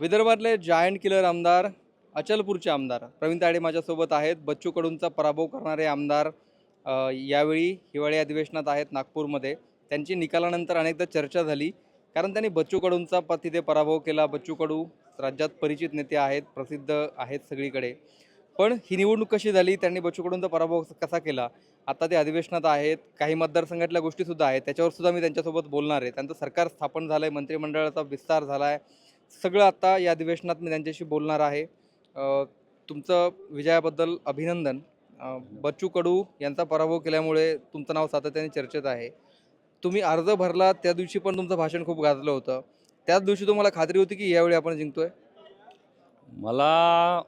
विदर्भातले giant killer आमदार अचलपूरचे आमदार प्रवीण ताडे माझ्यासोबत आहेत. बच्चू कडूंचा पराभव करणारे आमदार यावेळी हिवाळी अधिवेशनात आहेत नागपूरमध्ये. त्यांची निकालानंतर अनेकदा चर्चा झाली. कारण त्यांनी बच्चू कडूंचा प तिथे पराभव केला. बच्चू कडू राज्यात परिचित नेते आहेत प्रसिद्ध आहेत सगळीकडे. पण ही निवडणूक कशी झाली? त्यांनी बच्चू कडूंचा पराभव कसा केला? आता ते अधिवेशनात आहेत. काही मतदारसंघातल्या गोष्टीसुद्धा आहेत. त्याच्यावर सुद्धा मी त्यांच्यासोबत बोलणार आहे. त्यांचं सरकार स्थापन झालं आहे मंत्रिमंडळाचा विस्तार झाला आहे सगळं आता या अधिवेशनात मी त्यांच्याशी बोलणार आहे. तुमचं विजयाबद्दल अभिनंदन. बच्चू कडू यांचा पराभव केल्यामुळे तुमचं नाव सातत्याने चर्चेत आहे. तुम्ही अर्ज भरला त्या दिवशी पण तुमचं भाषण खूप गाजलं होतं. त्याच दिवशी तुम्हाला खात्री होती की यावेळी आपण जिंकतोय? मला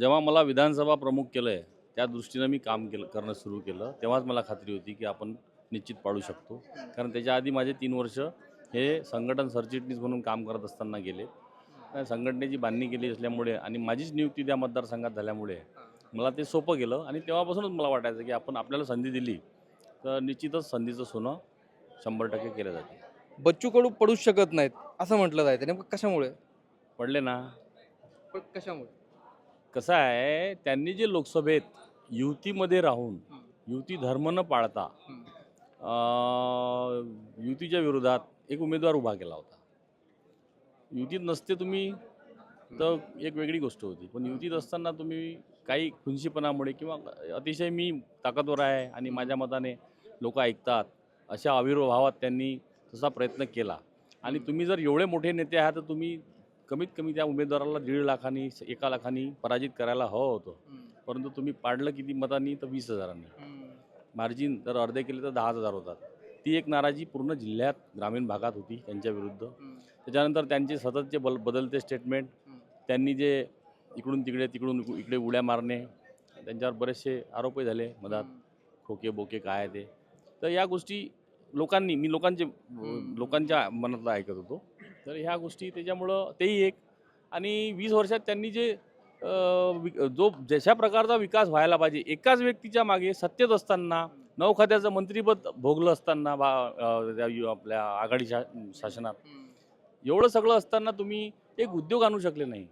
जेव्हा मला विधानसभा प्रमुख केलं आहे त्या दृष्टीनं मी काम केलं करणं सुरू केलं तेव्हाच मला खात्री होती की आपण निश्चित पाडू शकतो. कारण त्याच्या आधी माझे तीन वर्ष हे संघटन सरचिटणीस म्हणून काम करत असताना गेले. संघटनेची बांधणी केली असल्यामुळे आणि माझीच नियुक्ती त्या मतदारसंघात झाल्यामुळे मला ते सोपं गेलं आणि तेव्हापासूनच मला वाटायचं की आपण आपल्याला संधी दिली तर निश्चितच संधीचं सोनं शंभर टक्के केलं जाते. बच्चू कडू पडूच शकत नाहीत असं म्हटलं जायचं. नेमकं कशामुळे? पडले ना. पण कशामुळे? कसं आहे त्यांनी जे लोकसभेत युतीमध्ये राहून युती धर्म न पाळता युतीच्या विरोधात एक उमेदवार उभा केला होता. युतीत नसते तुम्ही तर एक वेगळी गोष्ट होती. पण युतीत असताना तुम्ही काही खुंशीपणामुळे किंवा अतिशय मी ताकदवर आहे आणि माझ्या मताने लोक ऐकतात अशा आविर्भावात त्यांनी तसा प्रयत्न केला. आणि तुम्ही जर एवढे मोठे नेते आहात तर तुम्ही कमीत कमी त्या उमेदवाराला दीड लाखांनी एका लाखांनी पराजित करायला हवं होतं. परंतु तुम्ही पाडलं किती मतांनी तर वीस हजारांनी. मार्जिन जर अर्धे केले तर दहा हजार होतात. ती एक नाराजी पूर्ण जिल्ह्यात ग्रामीण भागात होती त्यांच्या विरुद्ध. त्याच्यानंतर त्यांचे सततचे बल बदलते स्टेटमेंट. त्यांनी जे इकडून तिकडे तिकडून इकु- इकडे उड्या मारणे त्यांच्यावर बरेचसे आरोपही झाले मधात. खोके बोके काय आहे ते. तर या गोष्टी लोकांनी मी लोकांचे लोकांच्या मनातलं ऐकत होतो. तर ह्या गोष्टी त्याच्यामुळं तेही एक. आणि वीस वर्षात त्यांनी जे जो जशा प्रकारचा विकास व्हायला पाहिजे एकाच व्यक्तीच्या मागे सत्तेत असताना नऊ खात्याचं मंत्रीपद भोगलं असताना बा आपल्या आघाडी शा शासनात. एवढं सगळं असताना तुम्ही एक उद्योग आणू शकले नाही.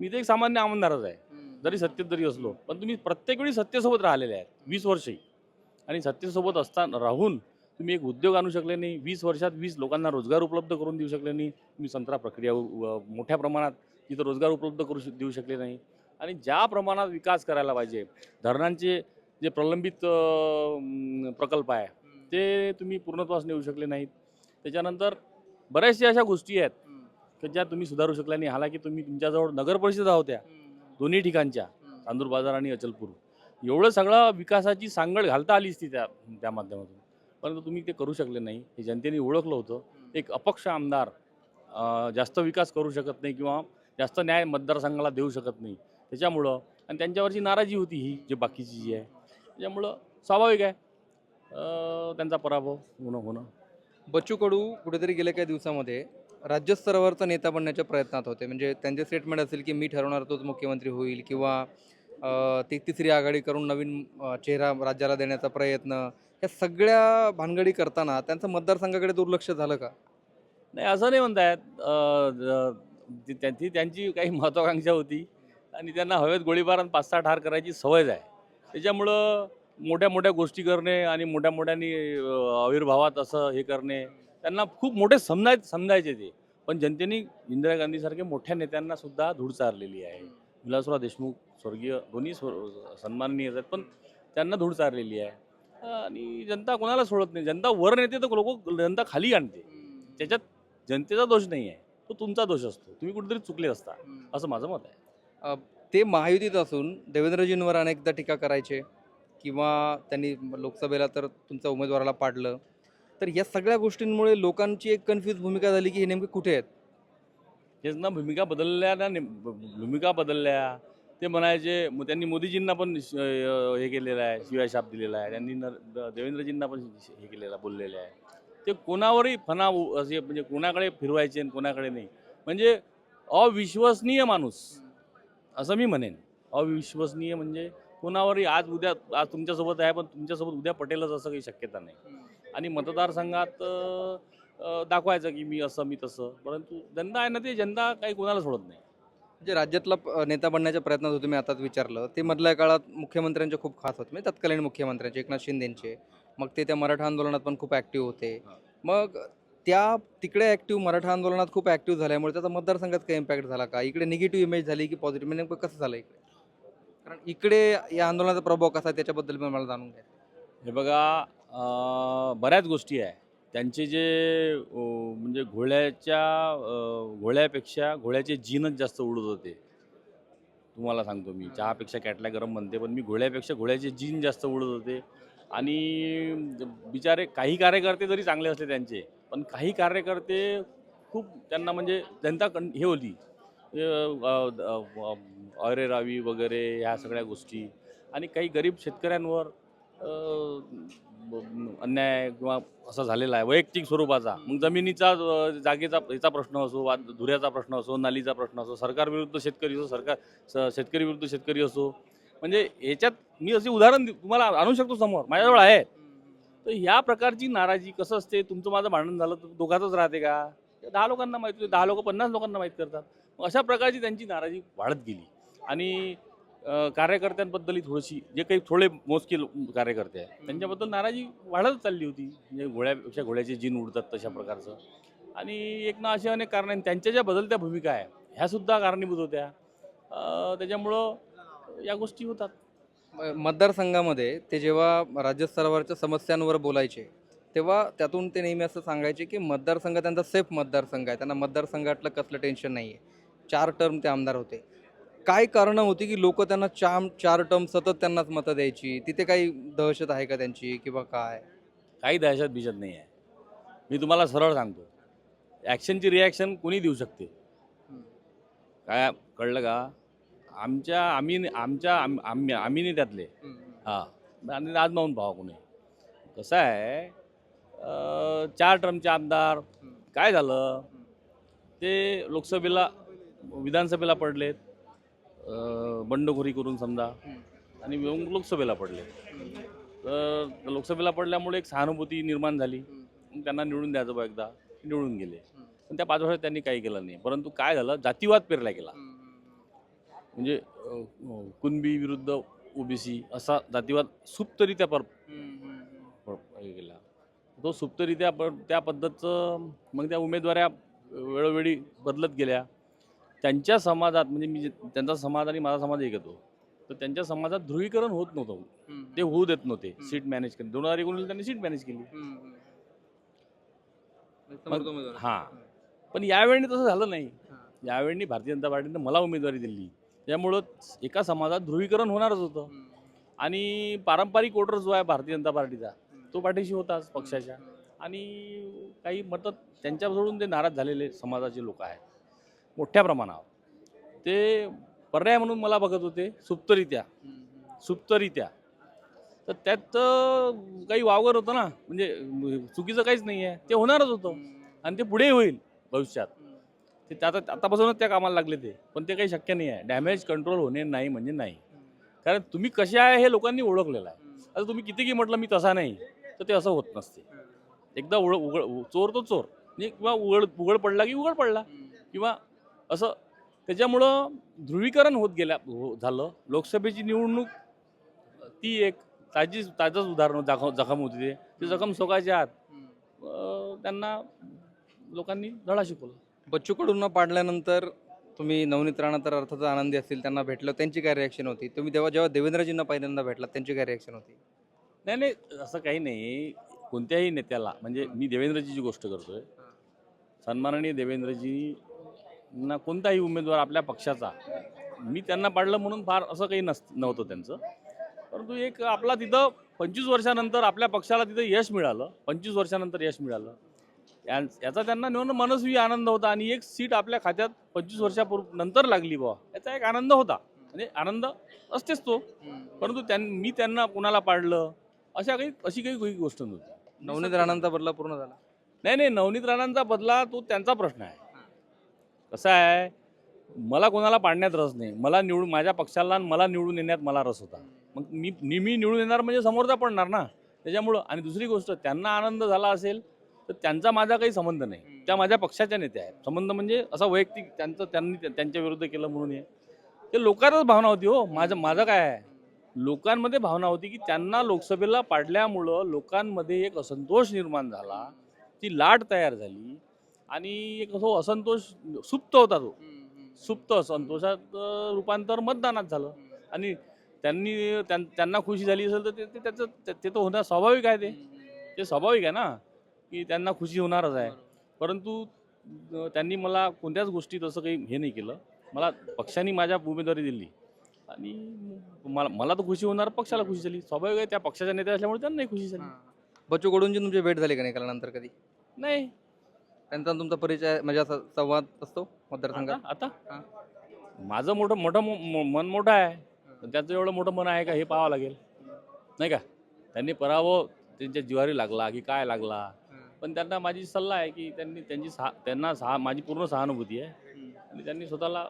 मी तर एक सामान्य आमदारच आहे. जरी सत्तेत जरी असलो पण तुम्ही प्रत्येक वेळी सत्तेसोबत राहिलेले आहेत वीस वर्षही आणि सत्तेसोबत असताना राहून तुम्ही एक उद्योग आणू शकले नाही. वीस वर्षात वीस लोकांना रोजगार उपलब्ध करून देऊ शकले नाही. तुम्ही संत्रा प्रक्रिया मोठ्या प्रमाणात तिथं रोजगार उपलब्ध करू देऊ शकले नाही. आणि ज्या प्रमाणात विकास करायला पाहिजे धरणांचे जे प्रलंबित प्रकल्प आहे ते तुम्ही पूर्णत्वास नेऊ शकले नाहीत. त्याच्यानंतर बऱ्याचशा अशा गोष्टी आहेत की ज्या तुम्ही सुधारू शकल्या नाही. हालाकी तुम्ही तुमच्याजवळ नगर परिषदा होत्या दोन्ही ठिकाणच्या चांदूर बाजार आणि अचलपूर. एवढं सगळं विकासाची सांगड घालता आली असती त्या त्या माध्यमातून. परंतु तुम्ही ते करू शकले नाही. हे जनतेने ओळखलं होतं. एक अपक्ष आमदार जास्त विकास करू शकत नाही किंवा जास्त न्याय मतदारसंघाला देऊ शकत नाही. त्याच्यामुळं आणि त्यांच्यावरची नाराजी होती ही जे बाकीची जी आहे. त्याच्यामुळं स्वाभाविक आहे. अं, त्यांचा पराभव. होणं होणं बच्चू कडू कुठेतरी गेल्या काही दिवसामध्ये राज्यस्तरावरचा नेता बनण्याच्या प्रयत्नात होते. म्हणजे त्यांचे स्टेटमेंट असेल की मी ठरवणार तोच मुख्यमंत्री होईल किंवा अ, ती तिसरी आघाडी करून नवीन अ, चेहरा राज्याला देण्याचा प्रयत्न. या सगळ्या भानगडी करताना त्यांचं मतदारसंघाकडे दुर्लक्ष झालं का? नाही असं नाही म्हणतायत. अं, ज- ती- त्यांची त्यांची काही महत्त्वाकांक्षा होती. आणि त्यांना हवेत गोळीबार आणि पाच सहा ठार करायची सवयच आहे. त्याच्यामुळं मोठ्या मोठ्या गोष्टी करणे आणि मोठ्या मोठ्यानी आविर्भावात असं हे करणे त्यांना खूप मोठे समजाय समजायचे ते. पण जनतेने इंदिरा गांधीसारखे मोठ्या नेत्यांना सुद्धा धूळ चारलेली आहे. विलासराव देशमुख स्वर्गीय दोन्ही स्वर सन्माननीय आहेत पण त्यांना धूळ चारलेली आहे. आणि जनता कोणाला सोडत नाही? जनता वर नेते तर लोक जनता खाली आणते. त्याच्यात जनतेचा दोष नाही आहे. तो तुमचा दोष असतो. तुम्ही कुठेतरी चुकले असता. असं माझं मत आहे. ते महायुतीत असून देवेंद्रजींवर अनेकदा टीका करायचे किंवा त्यांनी लोकसभेला तर तुमच्या उमेदवाराला पाडलं. तर या सगळ्या गोष्टींमुळे लोकांची एक कन्फ्यूज भूमिका झाली की हे नेमके कुठे आहेत? हेच ना भूमिका बदलल्या ना नेम- भूमिका बदलल्या. ते म्हणायचे मग त्यांनी मोदीजींना पण हे केलेलं आहे शिवाय शाप दिलेला आहे. त्यांनी नर द- देवेंद्रजींना पण हे केलेला बोललेलं आहे. ते कोणावरही फना उ- असे म्हणजे कोणाकडे फिरवायचे आणि कोणाकडे नाही. म्हणजे अविश्वसनीय माणूस. असं मी म्हणेन. अविश्वसनीय म्हणजे कोणावरही आज उद्या आज तुमच्यासोबत आहे पण तुमच्यासोबत उद्या पटेलच असं काही शक्यता नाही. आणि मतदारसंघात दाखवायचं की मी असं मी तसं. परंतु जनता आहे ना ते जनता काही कोणाला सोडत नाही. जे राज्यातला नेता बनण्याच्या प्रयत्नात होते मी आताच विचारलं. ते मधल्या काळात मुख्यमंत्र्यांचे खूप खास होते. म्हणजे तत्कालीन मुख्यमंत्र्यांचे एकनाथ शिंदेचे. मग ते त्या मराठा आंदोलनात पण खूप ॲक्टिव्ह होते. मग त्या तिकडे ॲक्टिव्ह मराठा आंदोलनात खूप ॲक्टिव्ह झाल्यामुळे त्याचा मतदारसंघात काही इम्पॅक्ट झाला का? इकडे निगेटिव्ह इमेज झाली की पॉझिटिव्ह म्हणजे नेमकं कसं झालं इकडे? कारण इकडे या आंदोलनाचा प्रभाव कसा आहे त्याच्याबद्दल पण मला जाणून घ्या. हे बघा बऱ्याच गोष्टी आहे. त्यांचे जे म्हणजे घोड्याच्या घोळ्यापेक्षा घोड्यापेक्षा घोड्याचे जीनच जास्त उडत होते. तुम्हाला सांगतो मी. चहापेक्षा कॅटला गरम म्हणते पण मी घोड्यापेक्षा घोळ्याचे जीन जास्त उडत होते. आणि बिचारे काही कार्यकर्ते जरी चांगले असले त्यांचे. पण काही कार्यकर्ते खूप त्यांना म्हणजे जनता कं हे होती. अं, अरे रावी वगैरे ह्या सगळ्या गोष्टी आणि काही गरीब शेतकऱ्यांवर अन्याय किंवा असा झालेला आहे. वैयक्तिक स्वरूपाचा. मग जमिनीचा जागेचा याचा प्रश्न असो वा धुऱ्याचा प्रश्न असो नालीचा प्रश्न असो सरकार विरुद्ध शेतकरी असो सरकार स- शेतकरी विरुद्ध शेतकरी असो. म्हणजे याच्यात मी असे उदाहरण तुम्हाला आणू शकतो समोर. माझ्याजवळ आहे. तर ह्या प्रकारची नाराजी कसं असते? तुमचं माझं भांडण झालं तर दोघातच राहते का? दहा लोकांना माहिती दहा लोक पन्नास लोकांना माहीत करतात. मग अशा प्रकारची त्यांची नाराजी वाढत गेली. आणि कार्यकर्त्यांबद्दलही थोडीशी जे काही थोडे मोजके कार्यकर्ते आहेत त्यांच्याबद्दल नाराजी वाढत चालली होती. म्हणजे घोड्यापेक्षा घोड्याचे जीन उडतात तशा प्रकारचं. आणि एक ना असे अनेक कारण त्यांच्या ज्या बदलत्या भूमिका आहे ह्यासुद्धा कारणीभूत होत्या. त्याच्यामुळं या गोष्टी होतात. मतदारसंघामध्ये ते जेव्हा राज्यस्तरावरच्या समस्यांवर बोलायचे तेव्हा त्यातून ते नेहमी असं सांगायचे की मतदारसंघ त्यांचा सेफ मतदारसंघ आहे. त्यांना मतदारसंघातलं कसलं टेन्शन नाही आहे चार टर्म ते आमदार होते. काय कारणं होती की लोक त्यांना चार चार टर्म सतत त्यांनाच मतं द्यायची? तिथे काही दहशत आहे का त्यांची किंवा काय? काही दहशत बिशत नाही आहे. मी तुम्हाला सरळ सांगतो. ॲक्शनची रिॲक्शन कोणी देऊ शकते? काय कळलं का? आमच्या आम्ही आमच्या आम- आम्ही आम्ही नाही त्यातले. हां. आणि आज माहून पाहा कोणी. कसं आहे अं, चार टर्मचे आमदार काय झालं? ते लोकसभेला विधानसभेला पडलेत. अं, बंडखोरी करून समजा. आणि लोकसभेला पडले. तर लोकसभेला पडल्यामुळे एक सहानुभूती निर्माण झाली. मग त्यांना निवडून द्यायचं बा एकदा. निवडून गेले. पण त्या पाच वर्षात त्यांनी काही केलं नाही. परंतु काय झालं? जातीवाद पेरला गेला. म्हणजे कुणबी विरुद्ध ओबीसी असा जातीवाद सुप्तरित्या पर केला तो सुप्तरित्या त्या पद्धतचं मग त्या उमेदवाऱ्या वेळोवेळी बदलत गेल्या. त्यांच्या समाजात म्हणजे मी त्यांचा समाज आणि माझा समाज एक येतो तर त्यांच्या समाजात ध्रुवीकरण होत नव्हतं. ते होऊ देत नव्हते. सीट मॅनेज केली. दोन हजार एकोणीसला त्यांनी सीट मॅनेज केली. हां. पण यावेळी तसं झालं नाही. यावेळी भारतीय जनता पार्टीनं मला उमेदवारी दिली. त्यामुळं एका समाजात ध्रुवीकरण होणारच होतं. आणि पारंपरिक वोटर जो आहे भारतीय जनता पार्टीचा तो पाठीशी होताच पक्षाच्या. आणि काही मतं त्यांच्या सोडून जे नाराज झालेले समाजाचे लोक आहेत. मोठ्या प्रमाणावर. ते पर्याय म्हणून मला बघत होते सुप्तरित्या. सुप्तरित्या. तर त्यात काही वावगर होतं ना म्हणजे चुकीचं काहीच नाही आहे ते होणारच होतं. आणि ते पुढे होईल भविष्यात. ते त्या- आता आतापासूनच त्या कामाला लागले ते. पण ते काही शक्य नाही आहे. डॅमेज कंट्रोल होणे नाही म्हणजे नाही. कारण तुम्ही कसे आहे हे लोकांनी ओळखलेलं आहे. आता तुम्ही कितीही म्हटलं मी तसा नाही तर ते असं होत नसते. एकदा उघड उघड चोर तो चोर. म्हणजे किंवा उघड उघड पडला की उघड पडला. किंवा असं त्याच्यामुळं ध्रुवीकरण होत गेल्या हो झालं. लोकसभेची निवडणूक ती एक ताजी ताजंच उदाहरण जखम जखम होती ते. जखम सोकायच्या आत त्यांना लोकांनी धडा शिकवला. बच्चू पाडल्यानंतर तुम्ही नवनीत राणा तर अर्थातच आनंदी असतील त्यांना भेटलं त्यांची काय रिॲक्शन होती? तुम्ही तेव्हा जेव्हा देवेंद्रजींना पहिल्यांदा भेटला त्यांची काय रिॲक्शन होती? नाही नाही असं काही नाही. कोणत्याही नेत्याला म्हणजे मी देवेंद्रजीची गोष्ट करतोय. सन्माननीय देवेंद्रजींना कोणताही उमेदवार आपल्या पक्षाचा मी त्यांना पाडलं म्हणून फार असं काही नस नव्हतं त्यांचं. परंतु एक आपला तिथं पंचवीस वर्षानंतर आपल्या पक्षाला तिथं यश मिळालं. पंचवीस वर्षानंतर यश मिळालं. याचा त्यांना निवडणं मनस्वी आनंद होता आणि एक सीट आपल्या खात्यात पंचवीस वर्षापूर्वी नंतर लागली बुवा. याचा एक आनंद होता. म्हणजे आनंद असतेच तो. परंतु त्यां मी त्यांना कोणाला पाडलं? अशा काही अशी काही काही गोष्ट नव्हती. नवनीत राणांचा बदला पूर्ण झाला? नाही नाही. नवनीत राणांचा बदला तो त्यांचा प्रश्न आहे. कसं आहे? मला कोणाला पाडण्यात रस नाही. मला निवडून माझ्या पक्षाला मला निवडून येण्यात मला रस होता. मग मी नेहमी निवडून येणार म्हणजे समोरचा पडणार ना? त्याच्यामुळं आणि दुसरी गोष्ट त्यांना आनंद झाला असेल तर त्यांचा माझा काही संबंध नाही. त्या माझ्या पक्षाच्या नेत्या आहेत. संबंध म्हणजे असा वैयक्तिक त्यांचं त्यांनी त्या- त्यांच्या विरुद्ध केलं म्हणून हे. ते लोकांनाच भावना होती हो. माझं माझं काय आहे? लोकांमध्ये भावना होती की त्यांना लोकसभेला पाडल्यामुळं लोकांमध्ये एक असंतोष निर्माण झाला. ती लाट तयार झाली आणि एक तो असंतोष सुप्त होता तो. सुप्त असंतोषात रूपांतर मतदानात झालं. आणि त्यांनी त्यां- त्यांना खुशी झाली असेल तर ते ते- त्याचं ते ते तर होणं स्वाभाविक आहे ते. ते स्वाभाविक आहे ना. की त्यांना खुशी होणारच आहे. परंतु त्यांनी मला कोणत्याच गोष्टीत असं काही हे नाही केलं. मला पक्षाने माझ्या उमेदवारी दिली. आणि मला मला तर खुशी होणार पक्षाला खुशी झाली. स्वाभाविक आहे त्या पक्षाच्या नेते असल्यामुळे त्यांनाही खुशी झाली. बच्चू कडूंची तुमची भेट झाली का निकालानंतर कधी? नाही. त्यांचा तुमचा परिचय म्हणजे असा संवाद असतो मतदारसंघात? आता. आता? माझं मोठं मोठं मन मोठं आहे. त्याचं एवढं मोठं मन आहे का हे पाहावं लागेल. नाही का? त्यांनी पराभव त्यांच्या जिवारी लागला की काय लागला? पण त्यांना माझी सल्ला आहे की त्यांनी त्यांची सहा त्यांना सहा माझी पूर्ण सहानुभूती आहे. आणि त्यांनी स्वतःला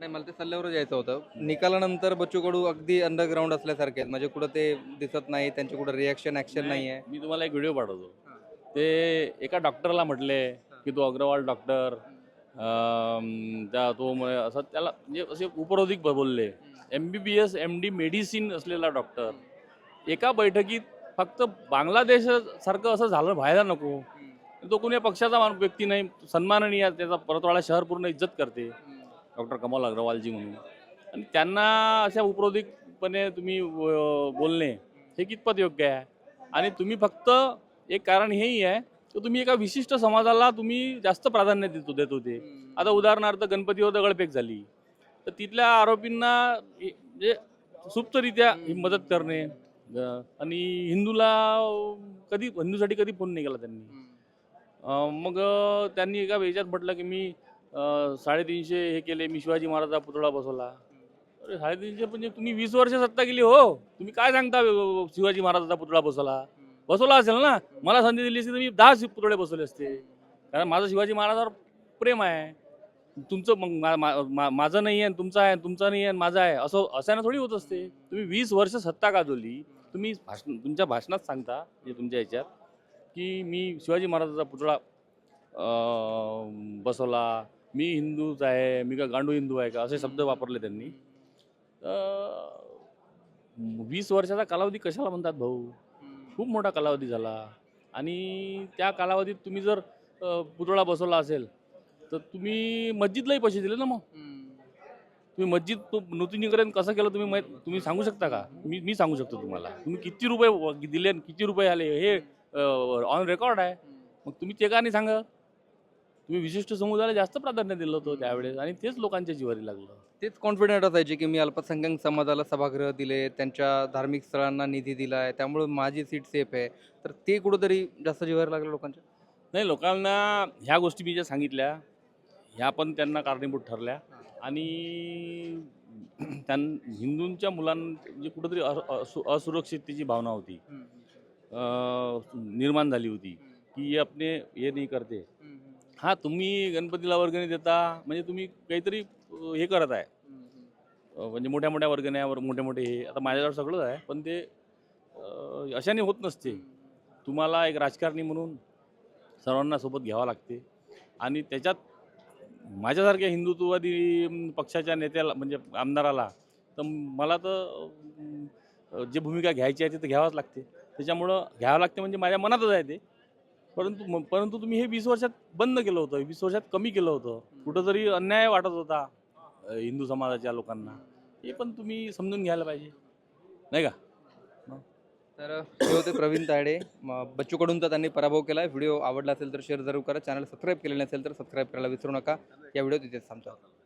नाही मला ते सल्ल्यावरच यायचं होतं. निकालानंतर बच्चू कडू अगदी अंडरग्राऊंड असल्यासारखे आहेत. म्हणजे कुठं ते दिसत नाही त्यांचे कुठं रिॲक्शन ॲक्शन नाही आहे मी तुम्हाला एक व्हिडिओ पाठवतो. ते एका डॉक्टरला म्हटले की तो अग्रवाल डॉक्टर त्या तो असं त्याला म्हणजे असे उपरोधिक बोलले. M B B S M D medicine असलेला डॉक्टर एका बैठकीत फक्त बांगलादेश सारखं असं झालं व्हायला नको. तो कोणी पक्षाचा मान- व्यक्ती नाही सन्माननीय त्याचा परतवाडा शहर पूर्ण इज्जत करते डॉक्टर कमल अग्रवालजी म्हणून. आणि त्यांना अशा उपरोधिकपणे तुम्ही बोलणे हे कितपत योग्य आहे? आणि तुम्ही फक्त एक कारण हेही आहे की तुम्ही एका विशिष्ट समाजाला तुम्ही जास्त प्राधान्य देतो देत होते. आता उदाहरणार्थ गणपतीवर दगडफेक झाली. तर तिथल्या आरोपींना म्हणजे सुप्तरित्या मदत करणे आणि हिंदूला कधी हिंदूसाठी कधी फोन नाही केला त्यांनी. मग त्यांनी एका याच्यात म्हटलं की मी साडेतीनशे हे केले मी शिवाजी महाराजाचा पुतळा बसवला. अरे साडेतीनशे म्हणजे तुम्ही वीस वर्ष सत्ता केली हो. तुम्ही काय सांगता शिवाजी महाराजाचा पुतळा बसवला? बसवला असेल ना? मला संधी दिली असती तर मी दहा पुतळे बसवले असते. कारण माझं शिवाजी महाराजावर प्रेम आहे. तुमचं मग माझं नाही आहे तुमचं आहे तुमचं नाही आहे माझं आहे. असं असायला थोडी होत असते. तुम्ही वीस वर्ष सत्ता गाजवली. तुम्ही भाषण तुमच्या भाषणात सांगता म्हणजे तुमच्या ह्याच्यात की मी शिवाजी महाराजाचा पुतळा बसवला मी हिंदूच आहे मी का गांडू हिंदू आहे का असे शब्द वापरले त्यांनी. वीस वर्षाचा कालावधी कशाला म्हणतात भाऊ? खूप मोठा कालावधी झाला. आणि त्या कालावधीत तुम्ही जर पुतळा बसवला असेल तर तुम्ही मस्जिदलाही पैसे दिले ना मग? तुम्ही मस्जिद तो नूतनीकरण कसं केलं तुम्ही माहीत तुम्ही सांगू शकता का? मी मी सांगू शकतो तुम्हाला. तुम्ही किती रुपये दिले आणि किती रुपये आले हे ऑन रेकॉर्ड आहे. मग तुम्ही ते का नाही सांगा? तुम्ही विशिष्ट समुदायाला जास्त प्राधान्य दिलं होतं त्यावेळेस आणि तेच लोकांच्या जिवारी लागलं. तेच कॉन्फिडंट असायचे की मी अल्पसंख्याक समाजाला सभागृह दिले त्यांच्या धार्मिक स्थळांना निधी दिला आहे त्यामुळे माझी सीट सेफ आहे. तर ते कुठंतरी जास्त जिव्हार लागलं लोकांच्या? नाही लोकांना ह्या गोष्टी मी ज्या सांगितल्या ह्या पण त्यांना कारणीभूत ठरल्या. आणि त्यां हिंदूंच्या मुलांना म्हणजे कुठंतरी असु- असुरक्षिततेची भावना होती. निर्माण झाली होती की हे आपले हे नाही करते. हा तुम्ही गणपतीला वर्गणी देता म्हणजे तुम्ही काहीतरी हे करत आहे. म्हणजे मोठ्या मोठ्या वर्गण्यावर मोठे मोठे हे आता माझ्याजवळ सगळंच आहे पण ते अशाने होत नसते. तुम्हाला एक राजकारणी म्हणून सर्वांना सोबत घ्यावं लागते. आणि त्याच्यात माझ्यासारख्या हिंदुत्ववादी पक्षाच्या नेत्याला म्हणजे आमदाराला तर मला तर जे भूमिका घ्यायची आहे ती तर घ्यावंच लागते. त्याच्यामुळं घ्यावं लागते म्हणजे माझ्या मनातच आहे ते. परंतु म- परंतु तुम्ही हे वीस वर्षात बंद केलं होतं वीस वर्षात कमी केलं होतं. कुठंतरी अन्याय वाटत होता हिंदू समाजाच्या लोकांना. हे पण तुम्ही समजून घ्यायला पाहिजे. नाही का? तर हे होते प्रवीण तायडे. म- बच्चू कडूंचा त्यांनी पराभव केला व्हिडिओ आवडला असेल तर शेअर जरूर करा. चॅनल सबस्क्राईब केले नसेल तर सबस्क्राईब करायला विसरू नका. या व्हिडिओ तिथेच थांबतो.